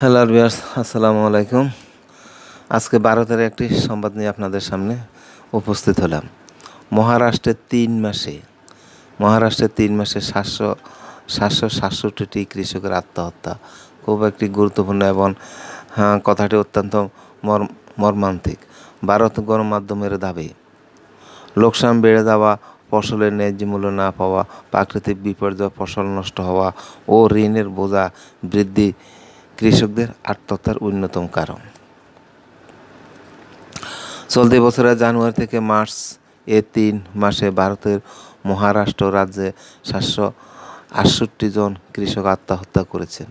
Hello বিয়ার্স আসসালামু আলাইকুম। আজকে ভারতের একটি সংবাদ নিয়ে আপনাদের সামনে উপস্থিত হলাম। মহারাষ্ট্রের তিন মাসে মহারাষ্ট্রের তিন মাসে সাতশো সাতশো সাতষট্টিটি কৃষকের আত্মহত্যা। খুব একটি গুরুত্বপূর্ণ এবং হ্যাঁ, কথাটি অত্যন্ত মর মর্মান্তিক। ভারত গণমাধ্যমের দাবি লোকসান বেড়ে যাওয়া ফসলের ন্যায্য মূল্য না পাওয়া প্রাকৃতিক বিপর্যয় ফসল নষ্ট হওয়া ও ঋণের বোঝা বৃদ্ধি কৃষকদের আত্মহত্যার অন্যতম কারণ। চলতি বছরের জানুয়ারি থেকে মার্চ এ তিন মাসে ভারতের মহারাষ্ট্র রাজ্যে সাতশো আটষট্টি জন কৃষক আত্মহত্যা করেছেন।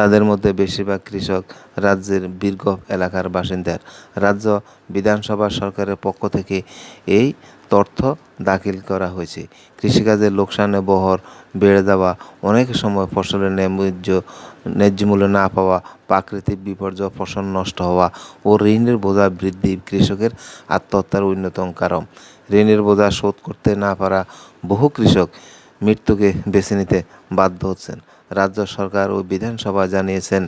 তাদের মধ্যে বেশিরভাগ কৃষক রাজ্যের বীরগ এলাকার বাসিন্দার। রাজ্য বিধানসভা সরকারের পক্ষ থেকে এই তথ্য দাখিল করা হয়েছে। কৃষিকাজের লোকসানে বহর বেড়ে যাওয়া, অনেক সময় ফসলের ন্যায্য ন্যায্য মূল্য না পাওয়া, প্রাকৃতিক বিপর্যয়, ফসল নষ্ট হওয়া ও ঋণের বোঝা বৃদ্ধি কৃষকের আত্মহত্যার অন্যতম কারণ। ঋণের বোঝা শোধ করতে না পারা বহু কৃষক মৃত্যুকে বেছে নিতে বাধ্য হচ্ছেন। রাজ্য সরকার ও বিধানসভা জানিয়েছেন,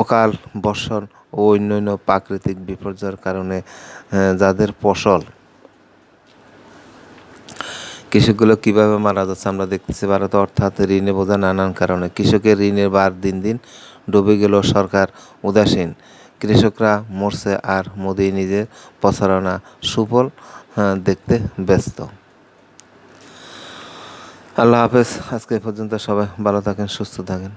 অকাল বর্ষণ ও অন্যান্য প্রাকৃতিক বিপর্যয়ের কারণে যাদের ফসল কৃষকগুলো কীভাবে মারা যাচ্ছে আমরা দেখতেছি ভারত, অর্থাৎ ঋণে বোঝা নানান কারণে। কৃষকের ঋণের বার দিন দিন ডুবে গেল সরকার উদাসীন। কৃষকরা মরছে আর মোদি নিজের প্রচারণা সুফল দেখতে ব্যস্ত। আল্লাহ হাফেজ। আজকে পর্যন্ত সবাই ভালো থাকেন সুস্থ থাকেন।